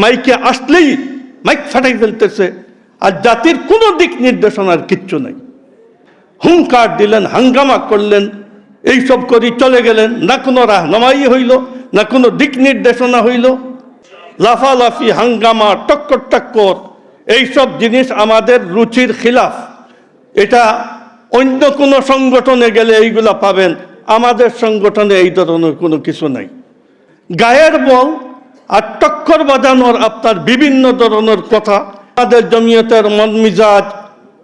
মাইকে আসলেই মাইক ফাটাই ফেলতেছে। আর জাতির কোনো দিক নির্দেশনার কিচ্ছু নাই। হুঙ্কার দিলেন, হাঙ্গামা করলেন, এইসব করি চলে গেলেন। না কোনো রাহনামাই হইল, না কোনো দিক নির্দেশনা হইল। লাফালাফি, হাঙ্গামা, টক্কর টক্কর, এইসব জিনিস আমাদের রুচির খিলাফ। এটা অন্য কোনো সংগঠনে গেলে এইগুলা পাবেন। আমাদের সংগঠনে এই ধরনের কোনো কিছু নাই। গায়ের বল আর টক্কর বাজানোর আপনার বিভিন্ন ধরনের কথা। আমাদের জমিয়তের মন মিজাজ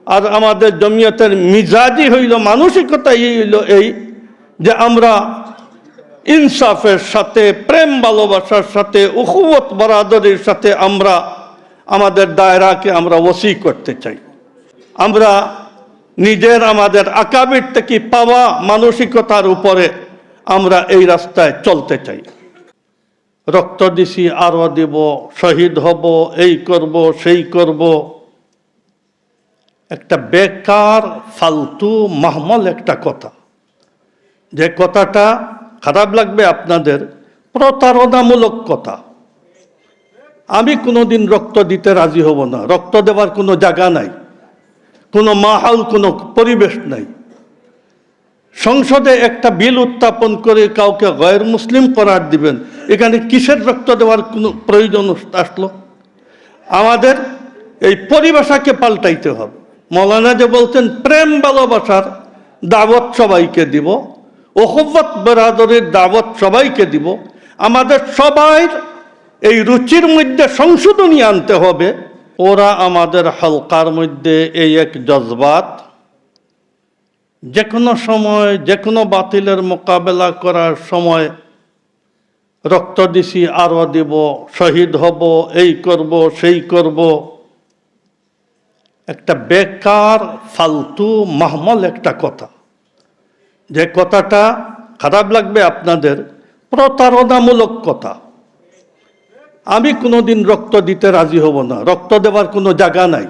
আর আমাদের জমিয়তের মিজাজই হইল মানসিকতা এই হইল এই যে আমরা ইনসাফের সাথে, প্রেম ভালোবাসার সাথে, উখুবত বরাদরের সাথে আমরা, আমাদের দায়রাকে আমরা ওসি করতে চাই। আমরা নিজের আমাদের আকাবির থেকে পাওয়া, মানসিকতার উপরে আমরা এই রাস্তায় চলতে চাই। রক্ত দিছি, আরও দিব, শহীদ হব, এই করব, সেই করব। একটা বেকার, ফালতু, মাহমল একটা কথা। যে কথাটা খারাপ লাগবে আপনাদের, প্রতারণামূলক কথা। আমি কোনোদিন রক্ত দিতে রাজি হব না। রক্ত দেওয়ার কোনো জায়গা নাই। কোনো মাহাল, কোনো পরিবেশ নাই। সংসদে একটা বিল উত্থাপন করে কাউকে গয়ের মুসলিম করার দিবেন, এখানে কিসের রক্ত দেওয়ার কোনো প্রয়োজন আসলো? আমাদের এই পরিভাষাকে পাল্টাইতে হবে। মৌলানা যে বলছেন, প্রেম ভালোবাসার দাওয়াত সবাইকে দিব, ওহব্বত বেরাদরের দাওয়াত সবাইকে দিব। আমাদের সবাই এই রুচির মধ্যে সংশোধনী আনতে হবে। ওরা আমাদের হালকার মধ্যে এই এক জজবাত যে কোনো সময় যে কোনো বাতিলের মোকাবেলা করার সময় রক্ত দিছি, আরও দিব, শহীদ হব, এই করব, সেই করব। একটা বেকার, ফালতু, মাহমল একটা কথা। যে কথাটা খারাপ লাগবে আপনাদের, প্রতারণামূলক কথা। আমি কোনোদিন রক্ত দিতে রাজি হব না। রক্ত দেওয়ার কোনো জায়গা নাই।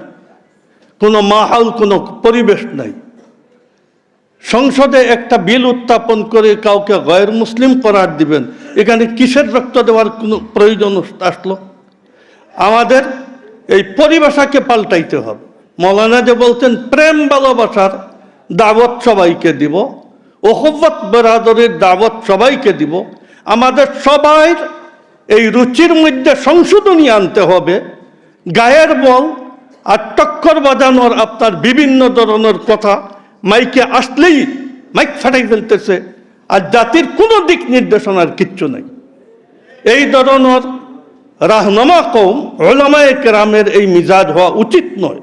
কোনো মাহাল, কোনো পরিবেশ নাই। সংসদে একটা বিল উত্থাপন করে কাউকে গয়ের মুসলিম করার দিবেন, এখানে কিসের রক্ত দেওয়ার কোনো প্রয়োজন আসলো? আমাদের এই পরিভাষাকে পাল্টাইতে হবে। মৌলানা যে বলছেন, প্রেম ভালোবাসার দাওয়াত সবাইকে দিব, ওহব্বত বেরাদরের দাওয়াত সবাইকে দিব। আমাদের সবাই এই রুচির মধ্যে সংশোধনী আনতে হবে। গায়ের বল আর টক্কর বাজানোর আপনার বিভিন্ন ধরনের কথা মাইকে আসলেই মাইক ফাটাই ফেলতেছে। আর জাতির কোনো দিক নির্দেশনার কিচ্ছু নাই। এই ধরনের রাহনামা কৌম ওলামায় কেরামের এই মিজাজ হওয়া উচিত নয়।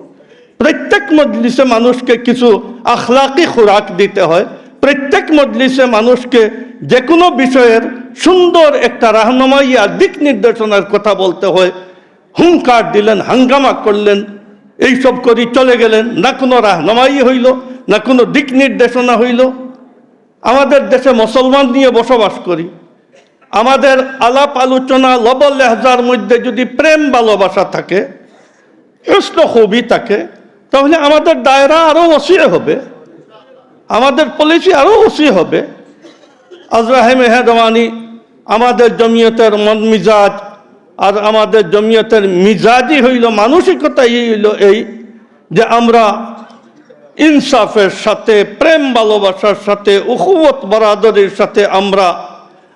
প্রত্যেক মজলিসে মানুষকে কিছু আখলাকি খোরাক দিতে হয়। প্রত্যেক মজলিসে মানুষকে যে কোনো বিষয়ের সুন্দর একটা রাহনামাইয়া দিক নির্দেশনার কথা বলতে হয়। হুঙ্কার দিলেন, হাঙ্গামা করলেন, এইসব করি চলে গেলেন, না কোনো রাহনামাই হইল। না কোনো দিক নির্দেশনা হইল। আমাদের দেশে মুসলমান নিয়ে বসবাস করি। আমাদের আলাপ আলোচনা লব লেহজার মধ্যে যদি প্রেম ভালোবাসা থাকে, কৃষ্ণ হবি থাকে, তাহলে আমাদের দায়রা আরও ওসিয়ে হবে। আমাদের পলিসি আরও ওসি হবে। আজরাহে মেহরবানি আমাদের জমিয়তের মন মিজাজ আর আমাদের জমিয়তের মিজাজই হইল মানসিকতা এই হইল এই যে আমরা ইনসাফের সাথে, প্রেম ভালোবাসার সাথে, উখুবত বরাদরির সাথে আমরা,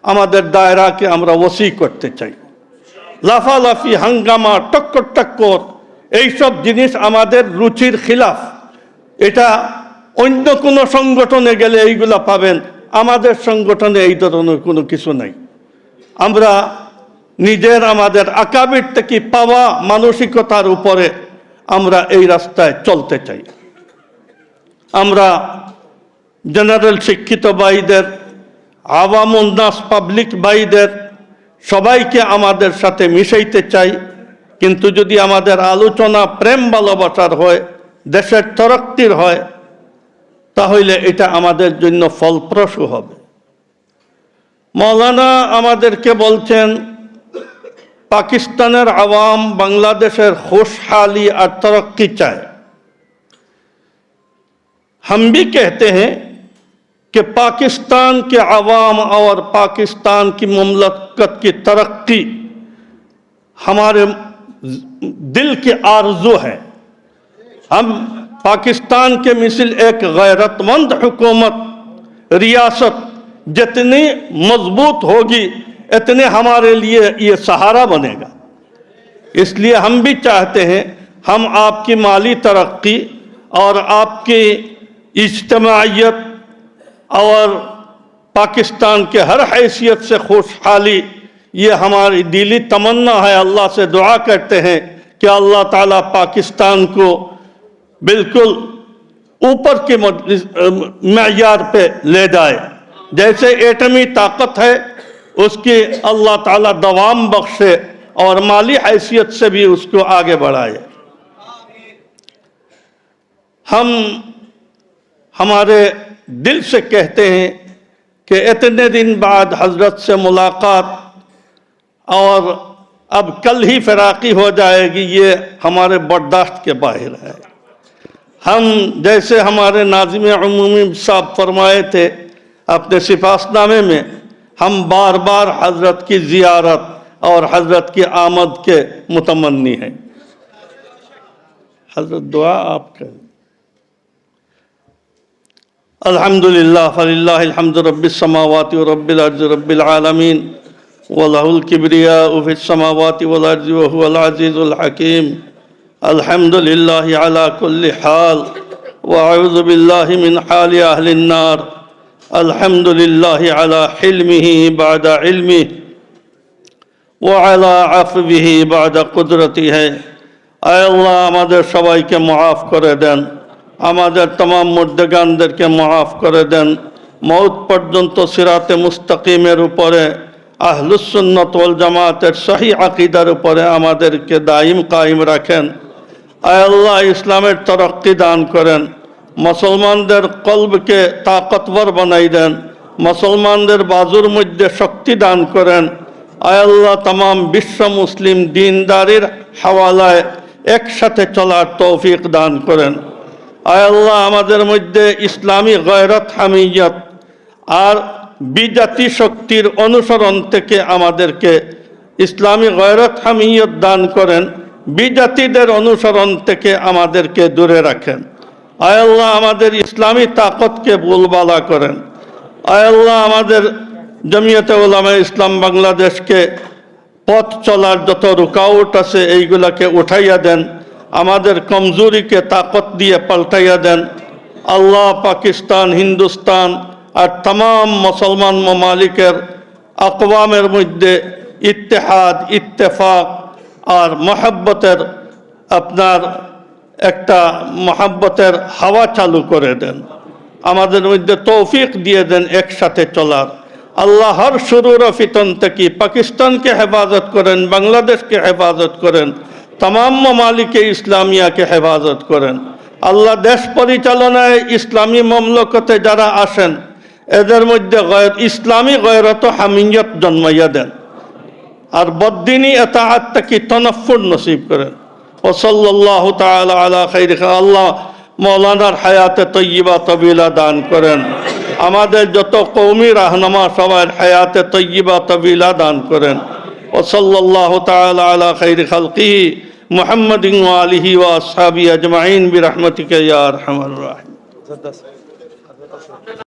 আমাদের দায়রাকে আমরা ওসি করতে চাই। লাফালাফি, হাঙ্গামা, টক্কর টক্কর, এইসব জিনিস আমাদের রুচির খিলাফ। এটা অন্য কোনো সংগঠনে গেলে এইগুলা পাবেন, আমাদের সংগঠনে এই ধরনের কোনো কিছু নাই। আমরা নিজের, আমাদের আকাবির থেকে পাওয়া মানসিকতার উপরে আমরা এই রাস্তায় চলতে চাই। আমরা জেনারেল শিক্ষিত ভাইদের, আওয়ামুল নাস পাবলিক ভাইদের সবাইকে আমাদের সাথে মিশাইতে চাই। কিন্তু যদি আমাদের আলোচনা প্রেম ভালোবাসার হয়, দেশের তরক্তির হয়, তাহলে এটা আমাদের জন্য ফলপ্রসূ হবে। মৌলানা আমাদেরকে বলছেন, পাকিস্তানের আওয়াম বাংলাদেশের ہم بھی کہتے ہیں کہ پاکستان کے عوام اور پاکستان کی مملکت کی ترقی ہمارے دل کے آرزو ہے۔ ہم پاکستان کے مثل ایک غیرت مند حکومت، ریاست جتنی مضبوط ہوگی، اتنے ہمارے لیے یہ سہارا بنے گا۔ اس لیے ہم بھی چاہتے ہیں ہم آپ کی مالی ترقی اور آپ کی اجتماعیت اور پاکستان کے ہر حیثیت سے خوشحالی، یہ ہماری دلی تمنا ہے۔ اللہ سے دعا کرتے ہیں کہ اللہ تعالیٰ پاکستان کو بالکل اوپر کے معیار پہ لے جائے۔ جیسے ایٹمی طاقت ہے، اس کی اللہ تعالیٰ دوام بخشے اور مالی حیثیت سے بھی اس کو آگے بڑھائے۔ ہم ہمارے دل سے کہتے ہیں کہ اتنے دن بعد حضرت سے ملاقات اور اب کل ہی فراقی ہو جائے گی، یہ ہمارے برداشت کے باہر ہے۔ ہم جیسے ہمارے ناظم عمومی صاحب فرمائے تھے اپنے سفاس نامے میں، ہم بار بار حضرت کی زیارت اور حضرت کی آمد کے متمنی ہیں۔ حضرت دعا آپ کریں۔ الحمد لله فلله الحمد رب السماوات ورب الأرض رب العالمين وله الكبرياء في السماوات والأرض وهو العزيز الحكيم الحمد لله على كل حال وأعوذ بالله من حال أهل النار الحمد لله على حلمه بعد علمه وعلى عفوه بعد قدرته أي الله আমাদের সবাইকে معاف করে দেন আমাদের তমাম মর্দেগানদেরকে মাফ করে দেন। মৌত পর্যন্ত সিরাতে মুস্তাকিমের উপরে আহলুসন্নতল জামাতের শাহী আকিদার উপরে আমাদেরকে দায়িম কায়েম রাখেন। আয়াল্লাহ ইসলামের তরক্কি দান করেন। মুসলমানদের কলবকে তাকতবর বানাই দেন। মুসলমানদের বাজুর মধ্যে শক্তি দান করেন। আয়াল্লাহ তাম বিশ্ব মুসলিম দিনদারির হাওয়ালায় একসাথে চলার তৌফিক দান করেন। আল্লাহ, আমাদের মধ্যে ইসলামী গয়রত, হামিয়ত আর বিজাতি শক্তির অনুসরণ থেকে আমাদেরকে ইসলামী গয়রত, হামিয়ত দান করেন, বিজাতিদের অনুসরণ থেকে আমাদেরকে দূরে রাখেন। আয়াল্লাহ আমাদের ইসলামী তাকতকে বুলবালা করেন। আয়াল্লাহ আমাদের জমিয়তে ওলামা ইসলাম বাংলাদেশকে পথ চলার যত রুকাউট আছে, এইগুলাকে উঠাইয়া দেন। আমাদের কমজোরিকে তাকত দিয়ে পাল্টাইয়া দেন। আল্লাহ পাকিস্তান, হিন্দুস্তান আর তাম মুসলমান মমালিকের আকবামের মধ্যে ইত্তেহাদ, ইত্তেফাক আর মহাব্বতের আপনার একটা মহাব্বতের হাওয়া চালু করে দেন। আমাদের মধ্যে তৌফিক দিয়ে দেন একসাথে চলার। আল্লাহ হর শুরুর ফিতন থেকে পাকিস্তানকে হেফাজত করেন, বাংলাদেশকে হেফাজত করেন। তাম মালিকে ইসলামিয়াকে হেফাজত করেন। আল্লাহ দেশ পরিচালনায় ইসলামী মমলকতে যারা আসেন, এদের মধ্যে ইসলামী গয়রত হামিয়ত জন্মাইয়া দেন। আর বদ্দিনী এতাহাত থেকে তনফুর নসিব করেন। ও সাল্লাহ তালা আলা খাই আল্লাহ মৌলানার হায়াতে তৈবা তবিলা দান করেন। আমাদের যত কৌমি রাহনামা সবার হায়াতে তৈবা তবিলা দান করেন। وصلى الله تعالى على خير خلقه محمد وآله وأصحابه أجمعين برحمتك يا أرحم الراحمين.